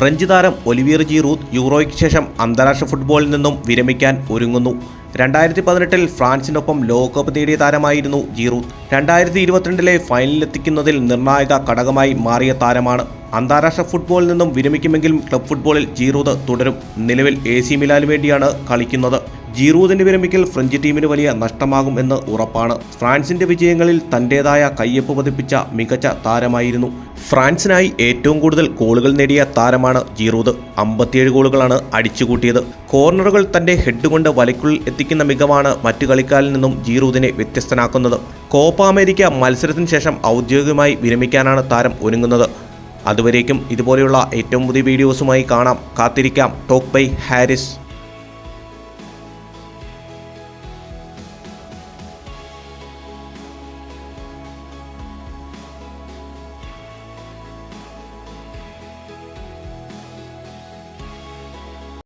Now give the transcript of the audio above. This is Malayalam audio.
ഫ്രഞ്ച് താരം ഒലിവിയർ ജി റൂത്ത് യൂറോയ്ക്ക് ശേഷം അന്താരാഷ്ട്ര ഫുട്ബോളിൽ നിന്നും വിരമിക്കാൻ ഒരുങ്ങുന്നു. രണ്ടായിരത്തി പതിനെട്ടിൽ ഫ്രാൻസിനൊപ്പം ലോകകപ്പ് നേടിയ താരമായിരുന്നു ജീറൂത്ത്. രണ്ടായിരത്തി ഇരുപത്തിരണ്ടിലെ ഫൈനലിലെത്തിക്കുന്നതിൽ നിർണായക ഘടകമായി മാറിയ താരമാണ്. അന്താരാഷ്ട്ര ഫുട്ബോളിൽ നിന്നും വിരമിക്കുമെങ്കിലും ക്ലബ് ഫുട്ബോളിൽ ജീറൂത്ത് തുടരും. നിലവിൽ എ സി മിലാനു വേണ്ടിയാണ് കളിക്കുന്നത്. ജീറൂദിന്റെ വിരമിക്കൽ ഫ്രഞ്ച് ടീമിന് വലിയ നഷ്ടമാകും എന്ന് ഉറപ്പാണ്. ഫ്രാൻസിന്റെ വിജയങ്ങളിൽ തന്റേതായ കയ്യൊപ്പ് പതിപ്പിച്ച മികച്ച താരമായിരുന്നു ഫ്രാൻസിനായി ഏറ്റവും കൂടുതൽ ഗോളുകൾ നേടിയ താരമാണ് ജീറൂദ്. അമ്പത്തിയേഴ് ഗോളുകളാണ് അടിച്ചുകൂട്ടിയത്. കോർണറുകൾ തന്റെ ഹെഡ് കൊണ്ട് വലയ്ക്കുള്ളിൽ എത്തിക്കുന്ന മികവാണ് മറ്റു കളിക്കാരിൽ നിന്നും ജീറൂദിനെ വ്യത്യസ്തനാക്കുന്നത്. കോപ്പ അമേരിക്ക മത്സരത്തിന് ശേഷം ഔദ്യോഗികമായി വിരമിക്കാനാണ് താരം ഒരുങ്ങുന്നത്. അതുവരേക്കും ഇതുപോലെയുള്ള ഏറ്റവും പുതിയ വീഡിയോസുമായി കാണാം. കാത്തിരിക്കാം. Talk bye Haris.